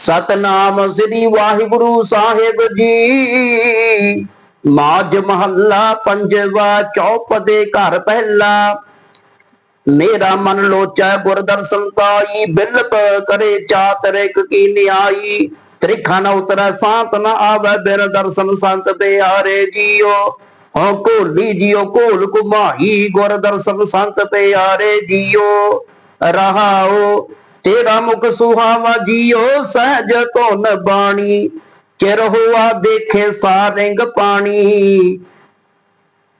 ਸਤਨਾਮ ਸ੍ਰੀ ਵਾਹਿਗੁਰੂ ਸਾਹਿਬ ਜੀ। ਮਾਝ ਮਹੱਲਾ ਪੰਜਵਾ ਚੌਪਦੇ ਘਰ ਪਹਿਲਾ। ਮੇਰਾ ਮਨ ਲੋਚੈ ਗੁਰ ਤਾਈ ਬਿਲਪ ਕਰੇ ਚਾਤਰਿਕ ਕੀ ਨਿਆਈ। ਤ੍ਰਿਖਾ ਨ ਉਤਰੈ, ਸਾਤ ਨ ਆਵੈ ਬਿਰ ਦਰਸ਼ਨ ਸੰਤ ਪਿਆਰੇ ਜੀਓ। ਹੋ ਕੋਲੀ ਜੀਓ ਕੋਲ ਕੁਮਾਈ ਗੁਰ ਦਰਸ਼ਨ ਸੰਤ ਪਿਆਰੇ ਜੀਓ। ਰਹਾਓ ਤੇਰਾ ਮੁਖ ਸੁਹਾਵਾ ਜੀਓ ਸਹਿਜ ਧੁਨ ਬਾਣੀ। ਚਿਰ ਹੋਆ ਦੇਖੇ ਸਾਰਿੰਗ ਪਾਣੀ।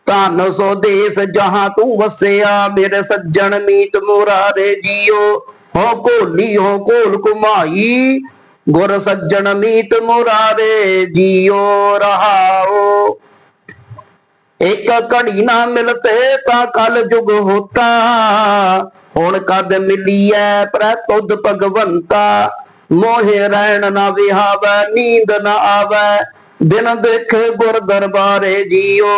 ਧਨ ਸੋ ਦੇਸ ਜਹਾਂ ਤੂੰ ਵਸਿਆ ਮੇਰੇ ਸੱਜਣ ਮੀਤ ਮੁਰਾਰੇ ਜੀਓ। ਹੋ ਕੋਲੀ ਹੋ ਕੋਲ ਕੁਮਾਈ ਗੁਰ ਸੱਜਣ ਮੀਤ ਮੁਰਾਰੇ ਜੀਓ, ਰਹਾਓ। ਇੱਕ ਘੜੀ ਨਾ ਮਿਲਤੇ ਤਾਂ ਕਲ ਜੁਗ ਹੋਤਾ। ਹੁਣ ਕਦ ਮਿਲੀਐ ਪ੍ਰੈ ਤੁਧ ਭਗਵੰਤਾ? ਮੋਹਿ ਰਹਿਣ ਨਾ ਵਿਹਾਵੈ, ਨੀਂਦ ਨਾ ਆਵੈ। ਬਿਨ ਦੇਖੇ ਗੁਰ ਦਰਬਾਰੇ ਜੀਓ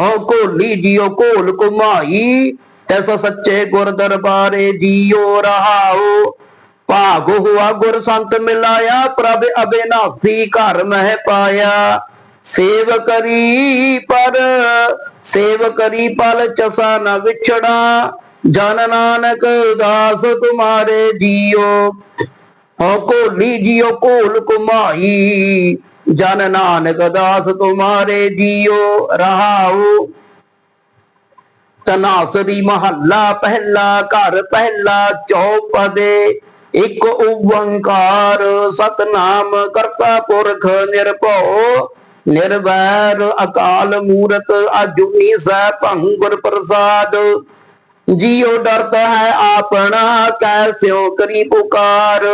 ਹੋ ਕੋਲੀ ਜੀਓ ਕੋਲ ਕੁਮਾਈ ਤੈਸੋ ਸੱਚੇ ਗੁਰ ਦਰਬਾਰੇ ਜੀਓ ਰਹਾਓ ਭਾਗ ਹੁਆ ਗੁਰ ਸੰਤ ਮਿਲਾਇਆ, ਪ੍ਰਭ ਅਬਿਨਾਸੀ ਘਰ ਮਹਿ ਪਾਇਆ। ਸੇਵ ਕਰੀ ਪਰ, ਸੇਵ ਕਰੀ ਪਲ ਚਸਾ ਨ ਵਿਛੜਾ। ਜਨ ਨਾਨਕ ਦਾਸ ਤੁਮਾਰੇ ਜੀਓ ਹੋ ਕੋਲੀ ਜੀਓ ਕੋਲ ਕੁਮਾਈ ਜਨ ਨਾਨਕ ਦਾਸ ਤੁਮਾਰੇ ਜੀਓ, ਰਹਾਉ। ਤਨਾਸਰੀ ਮਹੱਲਾ ਪਹਿਲਾ, ਘਰ ਪਹਿਲਾ, ਚੌਪਦੇ। ਇੱਕ ਓੰਕਾਰ, ਸਤਨਾਮ ਕਰਤਾ ਪੁਰਖ ਨਿਰਭਉ। ਨਿਰਵੈਰ ਅਕਾਲ ਮੂਰਤ, ਅਜੂਨੀ ਸੈ ਭੰਗੁਰ ਪ੍ਰਸਾਦ। ਜੀਉ ਡਰਤ ਹੈ ਆਪਣਾ ਕੈਸਿਓ ਕਰੀ ਪੁਕਾਰ।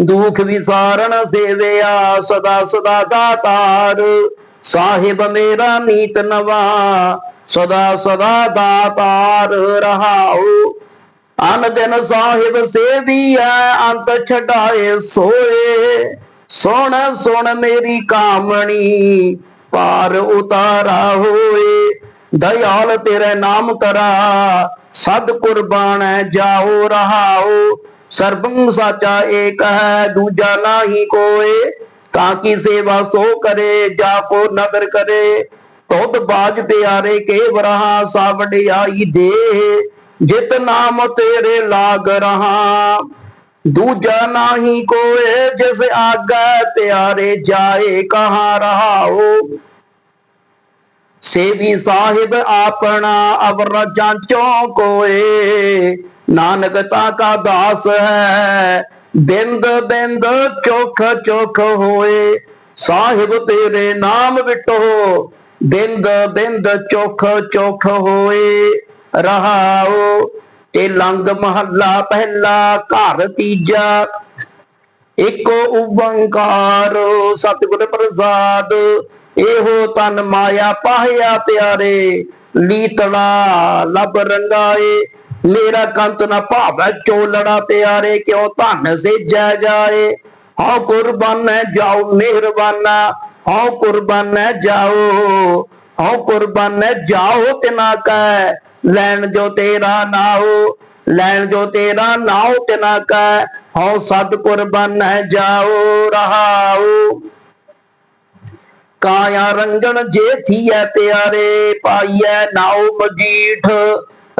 ਦੁਖ ਵਿਸਾਰਨ ਸੇਵਿਆ, ਸਦਾ ਸਦਾ ਦਾਤਾਰ ਸਾਹਿਬ ਮੇਰਾ ਨੀਤ ਨਵਾ, ਸਦਾ ਸਦਾ ਦਾਤਾਰ ਰਹਾਉ। ਅਨ ਦਿਨ ਸਾਹਿਬ ਸੇਵੀਐ, ਅੰਤ ਛਡਾਏ ਸੋਏ। ਸੁਣ ਸੁਣ ਮੇਰੀ ਕਾਮਣੀ, ਪਾਰ ਉਤਾਰਾ ਹੋਏ। ਦਇਆਲ ਤੇਰੇ ਨਾਮ ਕਰਾ, ਸਦ ਕੁਰਬਾਨ ਜਾਓ, ਰਹਾਓ। ਸਰਬੰ ਸਾਚਾ ਏਕ ਹੈ, ਦੂਜਾ ਨਾਹੀ ਕੋਏ। ਤਾਂ ਕੀ ਸੇਵਾ ਸੋ ਕਰੇ, ਜਾ ਕੋ ਨਦਰ ਕਰੇ। ਤੁਧ ਬਾਜ ਪਿਆਰੇ ਕੇ ਵਰਹਾ ਸਾ ਵਡਿਆਈ ਦੇ। ਜਿਤ ਨਾਮ ਤੇਰੇ ਲਾਗ ਰਹਾ। ਦੂਜਾ ਨਾਹੀ ਕੋਏ, ਜਿਸ ਆਗਾ ਪਿਆਰੇ ਜਾਏ, ਕਹਾਂ ਰਹਾਓ। ਸੇਵੀ ਸਾਹਿਬ ਆਪਣਾ ਅਵਰ ਜਾਂਚੋ ਕੋਏ। ਨਾਨਕ ਤਾ ਕਾ ਦਾਸ ਹੈ, ਬਿੰਦ ਬਿੰਦ ਚੋਖ ਚੋਖ ਹੋਏ। ਸਾਹਿਬ ਤੇਰੇ ਨਾਮ ਵਿਟੋ ਬਿੰਦ ਬਿੰਦ ਚੋਖ ਚੋਖ ਹੋਏ। ਰਹਾਓ, ਤੇ ਲੰਗ ਮਹੱਲਾ ਪਹਿਲਾ ਘਰ ਤੀਜਾ। ਇਕ ਓੰਕਾਰ, ਸਤਿਗੁਰ ਪ੍ਰਸਾਦ ਇਹੋ ਤਨ ਮਾਇਆ ਪਾਹਿਆ ਪਿਆਰੇ ਲੀਤਲਾ ਲਬ ਰੰਗਾਏ ਮੇਰਾ ਕੰਤ ਨਾ ਭਾਵੈ ਚੋਲੜਾ ਪਿਆਰੇ ਕਿਉ ਧਨ ਸੇਜੈ ਜਾਏ ਹਉ ਕੁਰਬਾਨੈ ਜਾਓ ਮਿਹਰਬਾਨਾ ਹਉ ਕੁਰਬਾਨੈ ਜਾਓ ਹਉ ਕੁਰਬਾਨੈ ਜਾਓ ਤਿਨਾ ਕੈ ਲੈਣ ਜੋ ਤੇਰਾ ਨਾਉ ਲੈਣ ਜੋ ਤੇਰਾ ਨਾਉ ਤਿਨਾ ਕੈ ਹਉ ਸਦ ਕੁਰਬਾਨੈ ਜਾਓ ਰਹਾਉ ਕਾਇਆ ਰੰਗਣ ਜੇਥੀਐ ਪਿਆਰੇ, ਪਾਈਐ ਨਾਉ ਮਜੀਠ।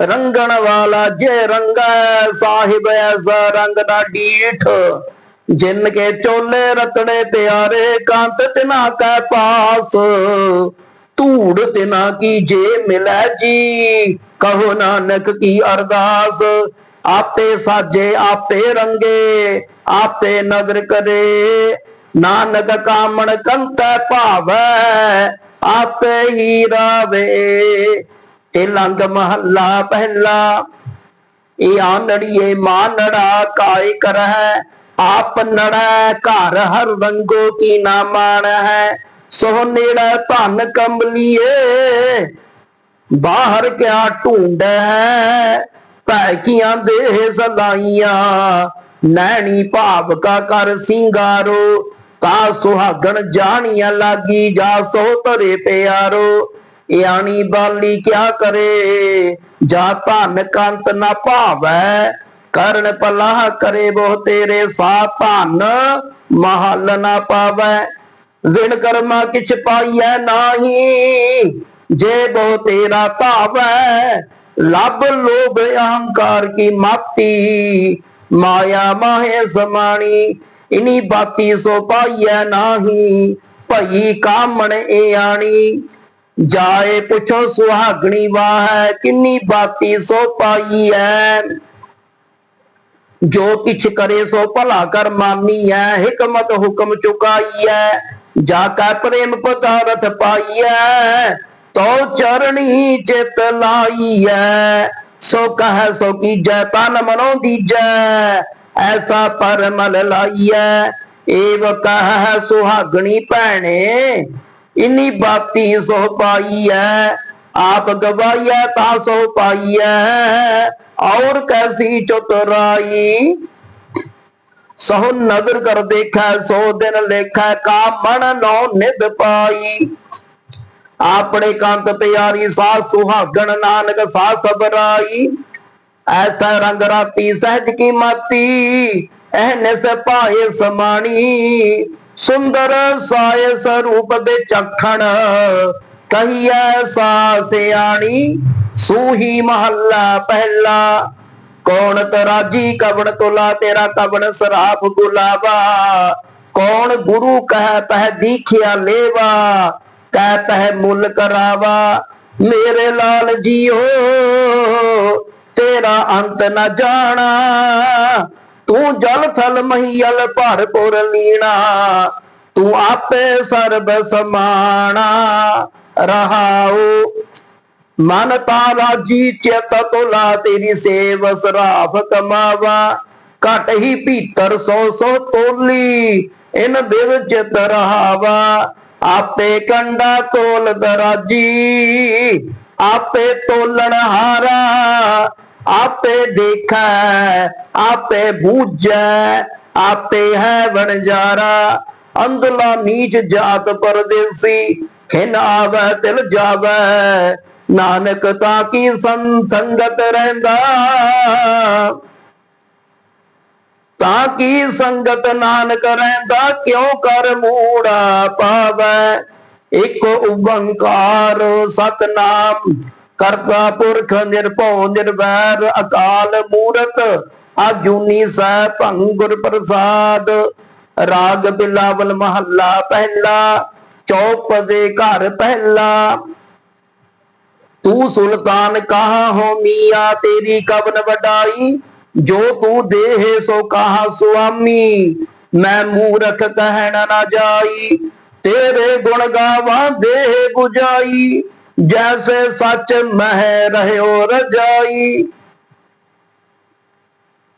ਰੰਗਣ ਵਾਲਾ ਜੇ ਰੰਗੈ, ਸਾਹਿਬ ਐਸਾ ਰੰਗ ਦਾ ਡੀਠ। ਜਿਨ ਕੇ ਚੋਲੇ ਰਤੜੇ ਪਿਆਰੇ, ਕੰਤ ਤਿਨਾ ਕੈ ਪਾਸ। ਧੂੜ ਤਿਨਾ ਕੀ ਜੇ ਮਿਲੈ ਜੀ, ਕਹੋ ਨਾਨਕ ਕੀ ਅਰਦਾਸ। ਆਪੇ ਸਾਜੇ, ਆਪੇ ਰੰਗੇ, ਆਪੇ ਨਦਰ ਕਰੇ। ਨਾਨਕ ਕਾਮਣ ਕੰਤੈ ਭਾਵੈ, ਆਪੇ ਹੀ ਰਾਵੇ। ਤੇ ਲੰਗ ਮਹੱਲਾ ਪਹਿਲਾ ਇਹ ਆਨੜੀਏ ਮਾਨੜਾ ਕਾਇ ਕਰਹਿ, ਆਪ ਨੜੈ ਘਰ ਹਰ ਰੰਗੋ ਕੀ ਨਾ ਮਾਣ ਹੈ ਸੋ ਨੇੜਾ ਧਨ ਕੰਬਲੀਏ, ਬਾਹਰ ਕਿਆ ਢੂੰਡੈ ਭੈ ਕੀਆਂ ਦੇਹ ਸਲਾਈਆਂ, ਨੈਣੀ ਭਾਵ ਕਾ ਕਰ ਸਿੰਗਾਰੋ ਤਾ ਸੁਹਾਗਣ ਜਾਣੀਆਂ ਲਾਗੀ, ਜਾ ਸੋ ਧਰੇ ਪਿਆਰੋ। ਇਆਣੀ ਬਾਲੀ ਕਿਆ ਕਰੇ? ਜਾ ਧਨ ਕੰਤ ਨਾ ਭਾਵੈ, ਕਰਨ ਪਲਾਹ ਕਰੇ ਬਹੁ ਤੇਰੇ ਸਾਧਨ ਮਹਲ ਨਾ ਪਾਵੈ। ਵਿਣ ਕਰਮਾ ਕਿਛ ਪਾਈਐ ਨਾਹੀ, ਜੇ ਬਹੁ ਤੇਰਾ ਧਾਵੈ, ਲੱਭ ਲੋਭ ਅਹੰਕਾਰ ਕੀ ਮਾਤੀ। ਮਾਇਆ ਮਾਹੇ ਸਮਾਣੀ ਇਨੀ ਬਾਤੀ ਸੋ ਪਾਈਐ ਨਾਹੀ, ਭਈ ਕਾਮਣ ਏ ਆਣੀ। ਜਾਏ ਪੁੱਛੋ ਸੁਹਾਗਣੀ ਵਾਹ, ਕਿੰਨੀ ਬਾਤੀ ਸੋ ਪਾਈ ਜੋ ਕਿਛ ਕਰੇ ਸੋ ਭਲਾ ਕਰ ਮਾਨੀ ਐ ਹਕਮਤ ਹੁਕਮ ਚੁਕਾਈ ਐ ਜਾ ਕੈ ਪ੍ਰੇਮ ਪਦਾਰਥ ਪਾਈ ਐ ਤੋ ਚਰਣੀ ਚਿਤ ਲਾਈ ਐ ਸੋ ਕਹੈ ਸੋ ਕੀਜੈ, ਤਨ ਮਨੋ ਦੀਜੈ। ਐਸਾ ਪਰਮਲ ਲਾਈਐ, ਏਵ ਕਹੈ ਸੁਹਾਗਣੀ ਭੈਣੇ, ਇਨੀ ਬਾਤੀ ਸੋ ਪਾਈਐ, ਆਪ ਗਵਾਈਐ ਤਾ ਸੋ ਪਾਈਐ, ਔਰ ਕੈਸੀ ਚਤੁਰਾਈ ਸਹੁ ਨਦਰ ਕਰ ਦੇਖੈ, ਸੋ ਦਿਨ ਲੇਖੈ ਕਾ ਮਨ ਨੋ ਨਿਦ ਪਾਈ। ਆਪਣੇ ਕੰਤ ਪਿਆਰੀ ਸਾਹ ਸੁਹਾਗਣ ਨਾਨਕ ਸਾਹ ਸਬਰਾਈ ਐਸਾ ਰੰਗ ਰਾਤੀ ਸਹਿਜ ਕੀ ਮਾਤੀ ਐਨੇ ਸ ਪਾਏ ਸਮਾਣੀ ਸੁੰਦਰ ਸਾਏ ਸਰੂਪ ਵਿਚਖਣ ਕਹੀਐ ਸਾ ਸਿਆਣੀ ਸੂਹੀ ਮਹੱਲਾ ਪਹਿਲਾ ਕੌਣ ਤਰਾਜੀ ਕਵਣ ਤੁਲਾ ਤੇਰਾ ਕਵਣ ਸਰਾਪ ਗੁਲਾਬਾ ਕੌਣ ਗੁਰੂ ਕਹਿ ਪਹਿ ਦੀਖਿਆ ਲੇਵਾ ਕਹਿ ਪਹਿ ਮੁੱਲ ਕਰਾਵਾ ਮੇਰੇ ਲਾਲ ਜੀਓ ਤੇਰਾ ਅੰਤ ਨਾ ਜਾਣਾ। ਤੂੰ ਜਲ ਥਲ ਮਹੀਲ ਭਰਪੁਰ ਲੀਣਾ। ਤੂੰ ਆਪੇ ਸਰਬ ਸਮਾਣਾ। ਰਹਾਉ, ਮਨ ਤਾਰਾ ਜੀ ਚਿਤ ਤੁਲਾ ਤੇਰੀ ਸੇਵ ਸਰਾਫ ਕਮਾਵਾ। ਘਟ ਹੀ ਭੀਤਰ ਸੋ ਸੋ ਤੋਲੀ ਇਨ ਬਿਗ ਚਿਤ ਰਹਾਵਾ। ਆਪੇ ਕੰਡਾ ਤੋਲ ਦਰਾਜੀ, ਆਪੇ ਤੋਲਣ ਹਾਰਾ। ਆਪੇ ਦੇਖੈ, ਆਪੇ ਬੂਝੈ, ਆਪੇ ਹੈ ਵਣਜਾਰਾ। ਅੰਦਲਾ ਨੀਚ ਜਾਤ ਪਰਦੇਸੀ ਖਿਨ ਆਵੈ, ਤਿਲ ਜਾਵੈ। ਨਾਨਕ ਤਾਂ ਕੀ ਸੰਗਤ ਰਹਿੰਦਾ? ਤਾਂ ਕੀ ਸੰਗਤ ਨਾਨਕ ਰਹਿੰਦਾ? ਕਿਉਂ ਕਰ ਮੂੜਾ ਪਾਵੈ? ਇਕ ਓੰਕਾਰ ਸਤਨਾਮ ਕਰਤਾ ਪੁਰਖ ਨਿਰਭਉ ਨਿਰਵੈਰ ਅਕਾਲ ਮੂਰਤ, ਆਜੂਨੀ ਸਹਿ ਭੰਗੁਰ ਪ੍ਰਸਾਦ। ਰਾਗ ਬਿਲਾਵਲ ਮਹੱਲਾ ਪਹਿਲਾ ਚੌਪਦੇ ਘਰ ਪਹਿਲਾ। ਤੂੰ ਸੁਲਤਾਨ ਕਹਾ ਹੋ ਮੀਆਂ, ਤੇਰੀ ਕਬਨ ਵਡਾਈ, ਜੋ ਤੂੰ ਦੇਹ ਸੋ ਕਹਾ ਸੁਆਮੀ। ਮੈਂ ਮੂਰਖ ਕਹਿਣ ਨਾ ਜਾਈ, ਤੇਰੇ ਗੁਣ ਗਾਵਾਂ ਦੇਹ 부ਜਾਈ ਜੈਸੇ ਸੱਚ ਮਹਿ ਰਹਿਓ ਰਜਾਈ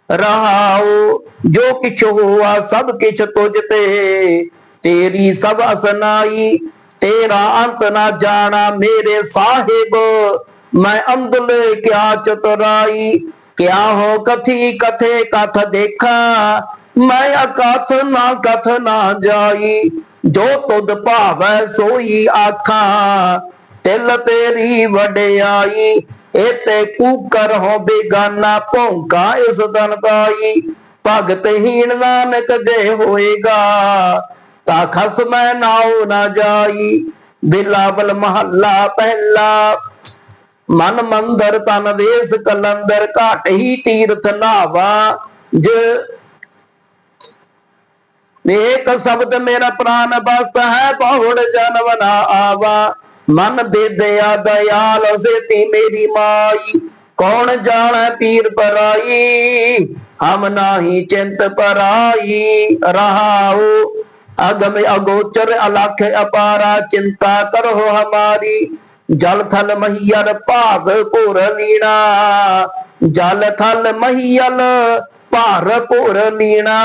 ਰਹਾਉ ਜੋ ਕਿਛ ਹੋਆ ਸਭ ਕਿਛ ਤੁਝ ਤੇ ਤੇਰੀ ਸਭ ਅਸਨਾਈ ਤੇਰਾ ਅੰਤ ਨਾ ਜਾਣਾ ਮੇਰੇ ਸਾਹਿਬ ਮੈਂ ਅੰਦਲੇ ਕਿਆ ਚਤੁਰਾਈ ਕਿਆ ਹੋ ਕਥੀ ਕਥੇ ਕਥ ਦੇਖਾ ਮੈਂ ਅਕਥ ਨਾ ਕਥ ਨਾ ਜਾਈ ਜੋ ਤੁਧ ਭਾਵੈ ਸੋਈ ਆਖਾਂ ਤਿਲ ਤੇਰੀ ਵਡਿਆਈ ਇਤੇ ਕੂਕਰ ਹੋ ਬੇਗਾਨਾ ਭੌਂਕਾ ਇਸ ਦਨ ਦਾਈ। ਭਗਤ ਹੀਣ ਨਾਨਕ ਜੇ ਹੋਏਗਾ, ਤਾ ਖਸਮੈ ਨਾਉ ਨਾ ਜਾਈ। ਬਿਲਾਵਲ ਮਹੱਲਾ ਪਹਿਲਾ, ਮਨ ਮੰਦਰ ਤਨ ਵੇਸ ਕਲੰਦਰ, ਘਾਟ ਹੀ ਤੀਰਥ ਨਾਵਾ। ਜ ਏਕ ਸ਼ਬਦ ਮੇਰਾ ਪ੍ਰਾਨ ਬਸਤ ਹੈ ਬਹੁੜ ਜਨਮ ਨਾ ਆਵਾ। ਮਨ ਬੇਦਿਆ ਦਇਆਲ ਸੇਤੀ ਮੇਰੀ ਮਾਈ। ਕੌਣ ਜਾਣੈ ਪੀਰ ਪਰਾਈ? ਹਮ ਨਾਹੀ ਚਿੰਤ ਪਰਾਈ। ਰਹਾਉ ਅਗਮ ਅਗੋਚਰ ਅਲਖ ਅਪਾਰਾ। ਚਿੰਤਾ ਕਰੋ ਹਮਾਰੀ। ਜਲ ਥਲ ਮਹੀਰ ਭਾਗ ਭੁਰ ਨੀਣਾ ਜਲ ਥਲ ਮਹੀਲ ਭਾਰ ਭੁਰ ਨੀਣਾ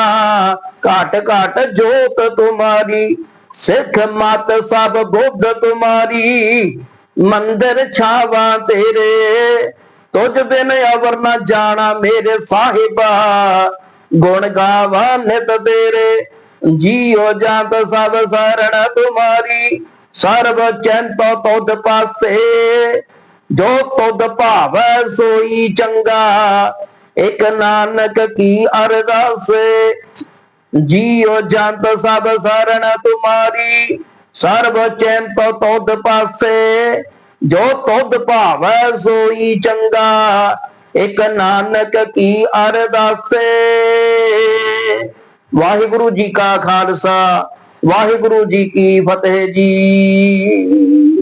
ਘਟ ਘਟ ਜੋਤ ਤੁਮਾਰੀ। ਸਿੱਖ ਮਤ ਸਭ ਬੁੱਧ ਤੁਮਾਰੀ, ਮੰਦਰ ਛਾਵਾਂ ਤੇਰੇ। ਤੁਝ ਬਿਨ ਅਵਰ ਨਾ ਜਾਣਾ ਮੇਰੇ ਸਾਹਿਬਾ, ਗੁਣ ਗਾਵਾ ਨਿਤ ਤੇਰੇ। ਜੀਉ ਜਾਂਤ ਸਭ ਸਰਣ ਤੁਮਾਰੀ, ਸਰਬ ਚੰਤ ਤੁਧ ਪਾਸੇ। ਜੋ ਤੁਧ ਭਾਵੈ ਸੋਈ ਚੰਗਾ, ਇੱਕ ਨਾਨਕ ਕੀ ਅਰਦਾਸ। ਜੀਉ ਜੰਤ ਸਭ ਸਰਣ ਤੁਮਾਰੀ, ਸਰਬ ਚਿੰਤ ਤੁਧ ਪਾਸੇ। ਜੋ ਤੁਧ ਭਾਵੈ ਸੋਈ ਚੰਗਾ, ਇੱਕ ਨਾਨਕ ਕੀ ਅਰਦਾਸੇ। ਵਾਹਿਗੁਰੂ ਜੀ ਕਾ ਖਾਲਸਾ, ਵਾਹਿਗੁਰੂ ਜੀ ਕੀ ਫਤਿਹ ਜੀ।